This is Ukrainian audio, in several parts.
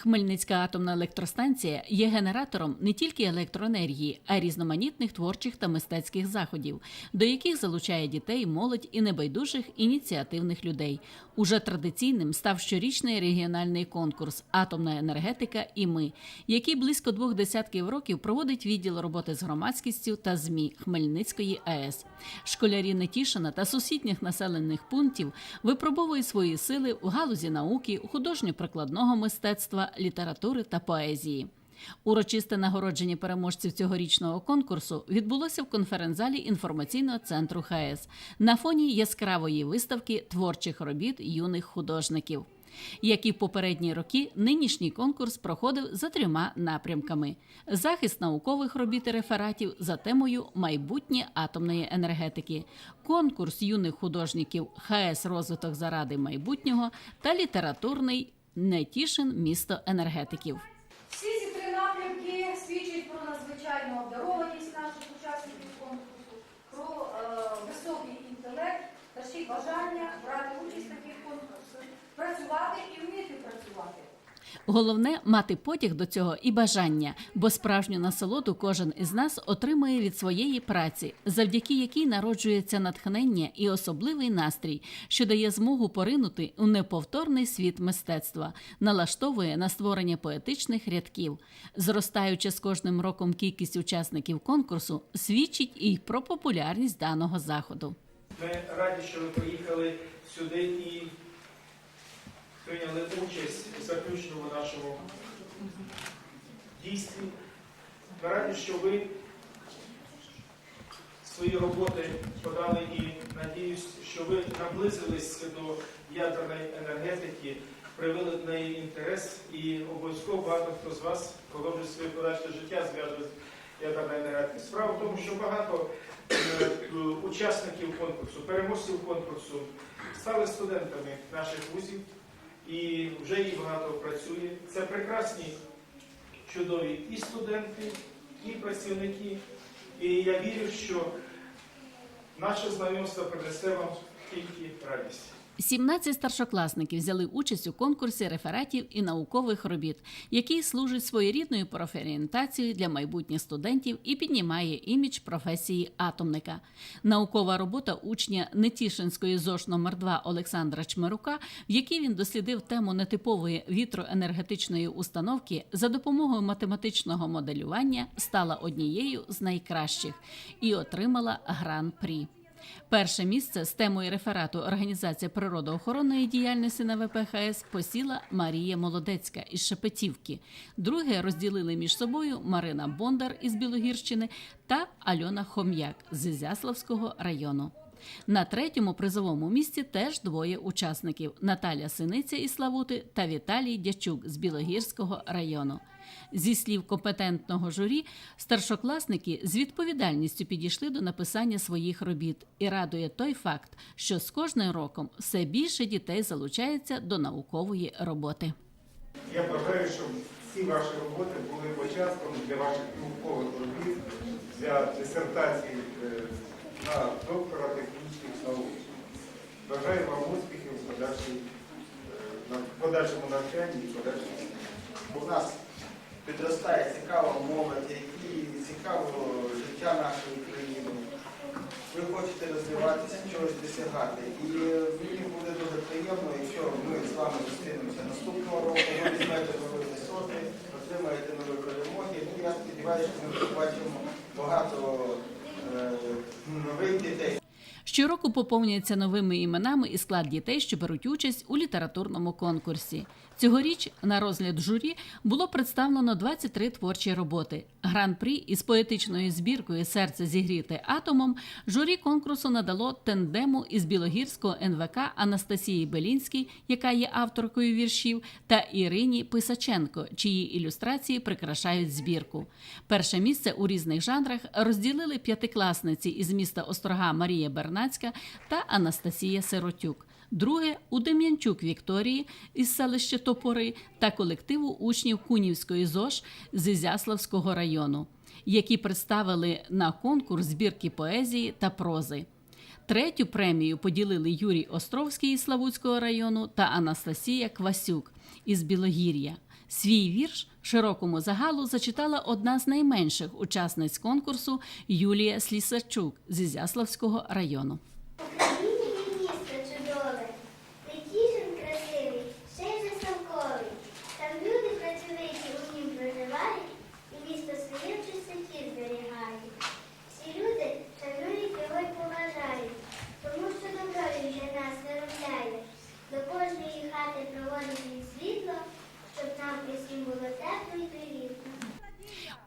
Хмельницька атомна електростанція є генератором не тільки електроенергії, а й різноманітних творчих та мистецьких заходів, до яких залучає дітей, молодь і небайдужих ініціативних людей. Уже традиційним став щорічний регіональний конкурс Атомна енергетика і ми, який близько двох десятків років проводить відділ роботи з громадськістю та ЗМІ Хмельницької АЕС. Школярі Нетішина та сусідніх населених пунктів випробовують свої сили у галузі науки, художньо-прикладного мистецтва, літератури та поезії. Урочисте нагородження переможців цьогорічного конкурсу відбулося в конференц-залі інформаційного центру ХАЕС на фоні яскравої виставки творчих робіт юних художників. Як і в попередні роки, нинішній конкурс проходив за трьома напрямками: захист наукових робіт і рефератів за темою майбутнє атомної енергетики, конкурс юних художників ХАЕС розвиток заради майбутнього та літературний Нетішин місто енергетиків. Всі ці три напрямки свідчать про надзвичайну обдарованість наших учасників конкурсу, про е, високий інтелект та ще й бажання брати участь в таких конкурсах, працювати і вміти працювати. Головне мати потяг до цього і бажання, бо справжню насолоду кожен із нас отримує від своєї праці, завдяки якій народжується натхнення і особливий настрій, що дає змогу поринути у неповторний світ мистецтва, налаштовує на створення поетичних рядків. Зростаючи з кожним роком кількість учасників конкурсу, свідчить і про популярність даного заходу. Ми раді, що ви приїхали сюди і прийняли участь у заключному нашому дійстві. Ми раді, що ви свої роботи подали і надіюсь, що ви наблизились до ядерної енергетики, привели до неї інтерес і обов'язково багато хто з вас продовжує своє подальше життя зв'язує з ядерною енергетикою. Справа в тому, що багато е, учасників конкурсу, переможців конкурсу стали студентами наших вузів і вже їй багато працює. Це прекрасні, чудові і студенти, і працівники. І я вірю, що наше знайомство принесе вам тільки радість. 17 старшокласників взяли участь у конкурсі рефератів і наукових робіт, який служить своєрідною профорієнтацією для майбутніх студентів і піднімає імідж професії атомника. Наукова робота учня Нетішинської ЗОЖ номер 2 Олександра Чмирука, в якій він дослідив тему нетипової вітроенергетичної установки за допомогою математичного моделювання, стала однією з найкращих і отримала гран-прі. Перше місце з темою реферату Організація природоохоронної діяльності на ВПХС посіла Марія Молодецька із Шепетівки. Друге розділили між собою Марина Бондар із Білогірщини та Альона Хом'як з Ізяславського району. На третьому призовому місці теж двоє учасників: Наталя Синиця із Славути та Віталій Дячук з Білогірського району. Зі слів компетентного журі, старшокласники з відповідальністю підійшли до написання своїх робіт і радує той факт, що з кожним роком все більше дітей залучається до наукової роботи. Я бажаю, щоб всі ваші роботи були початком для ваших наукових робіт, для дисертацій е, на доктора технічних наук. Бажаю вам успіхів в е, подальшому навчанні і подальшому. У нас підростає цікава молодь, які цікаво життя нашої країни. Ви хочете розвиватися, чогось досягати. І мені буде дуже приємно, якщо ми з вами зустрінемося наступного року, ви візьмете нові висоти, отримаєте нові перемоги. І я сподіваюся, що ми побачимо багато е, нових дітей. Щороку поповнюється новими іменами і склад дітей, що беруть участь у літературному конкурсі. Цьогоріч на розгляд журі було представлено 23 творчі роботи. Гран-прі із поетичною збіркою Серце зігріте атомом журі конкурсу надало тендему із Білогірського НВК Анастасії Белінській, яка є авторкою віршів, та Ірині Писаченко, чиї ілюстрації прикрашають збірку. Перше місце у різних жанрах розділили п'ятикласниці із міста Острога Марія Бернацька та Анастасія Сиротюк. Друге у Дем'янчук Вікторії із селища Топори та колективу учнів Кунівської ЗОЖ з Ізяславського району, які представили на конкурс збірки поезії та прози. Третю премію поділили Юрій Островський із Славутського району та Анастасія Квасюк із Білогір'я. Свій вірш широкому загалу зачитала одна з найменших учасниць конкурсу Юлія Слісарчук з Ізяславського району. Україні є місто чудове, Летішин красивий, ще й же совковий. Там люди працьовиті у нім проживають, і місто своє в чистоті зберігають. Всі люди шанують його й поважають, тому що добро він для нас виробляє. До кожної хати проводить він світло, щоб нам усім було тепло і привітно.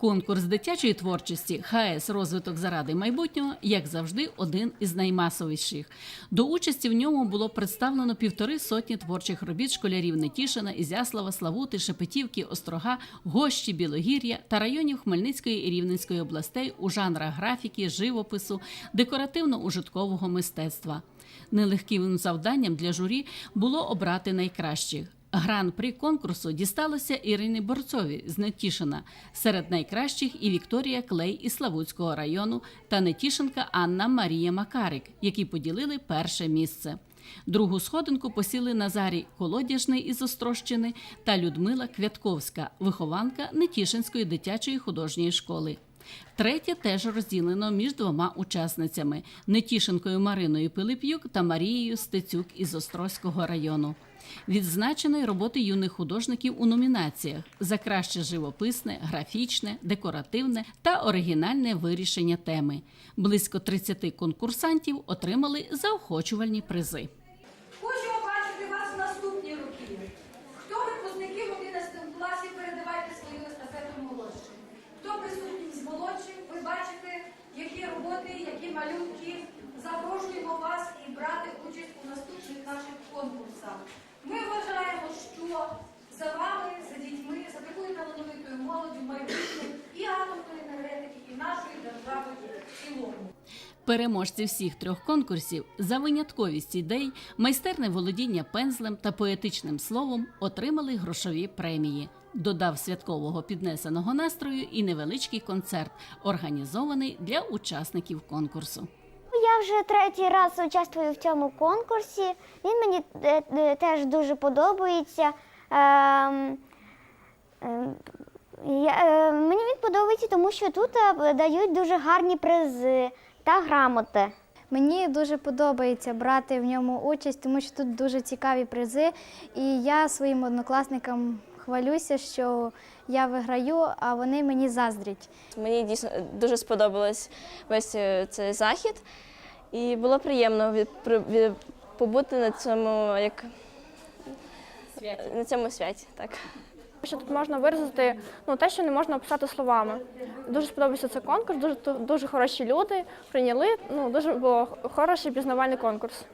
Конкурс дитячої творчості ХС розвиток заради майбутнього, як завжди, один із наймасовіших. До участі в ньому було представлено півтори сотні творчих робіт школярів Нетішина, Ізяслава, Славути, Шепетівки, Острога, Гощі, Білогір'я та районів Хмельницької і Рівненської областей у жанрах графіки, живопису, декоративно-ужиткового мистецтва. Нелегким завданням для журі було обрати найкращих. Гран-при конкурсу дісталося Ірині Борцові з Нетішина. Серед найкращих і Вікторія Клей із Славутського району та Нетішинка Анна Марія Макарик, які поділили перше місце. Другу сходинку посіли Назарій Колодяжний із Острощини та Людмила Квятковська, вихованка Нетішинської дитячої художньої школи. Третє теж розділено між двома учасницями Нетішинкою Мариною Пилип'юк та Марією Стецюк із Острозького району. Відзначено й роботи юних художників у номінаціях за краще живописне, графічне, декоративне та оригінальне вирішення теми. Близько 30 конкурсантів отримали заохочувальні призи. Хочемо бачити вас в наступні роки. Хто випускники в 11 класі, передавайте свою естафету молодшим. Хто присутній з молодшим, ви бачите, які роботи, які малюнки. Запрошуємо вас і брати участь у наступних наших конкурсах. Ми вважаємо, що за вами, за дітьми, за такою талановитою молоддю майбутнє і атомної енергетики, і нашої держави в цілому. Переможці всіх трьох конкурсів за винятковість ідей, майстерне володіння пензлем та поетичним словом отримали грошові премії. Додав святкового піднесеного настрою і невеличкий концерт, організований для учасників конкурсу. Я вже третій раз участвую в цьому конкурсі. Він мені е, е, теж дуже подобається. Ем, ем, е, мені він подобається, тому що тут дають дуже гарні призи та грамоти. Мені дуже подобається брати в ньому участь, тому що тут дуже цікаві призи. І я своїм однокласникам хвалюся, що я виграю, а вони мені заздрять. Мені дійсно дуже сподобалось весь е, цей захід, і було приємно від, від- побути на цьому як на цьому святі. Так. Що тут можна виразити ну, те, що не можна описати словами. Дуже сподобався цей конкурс, дуже, дуже хороші люди прийняли. Ну, дуже був хороший пізнавальний конкурс.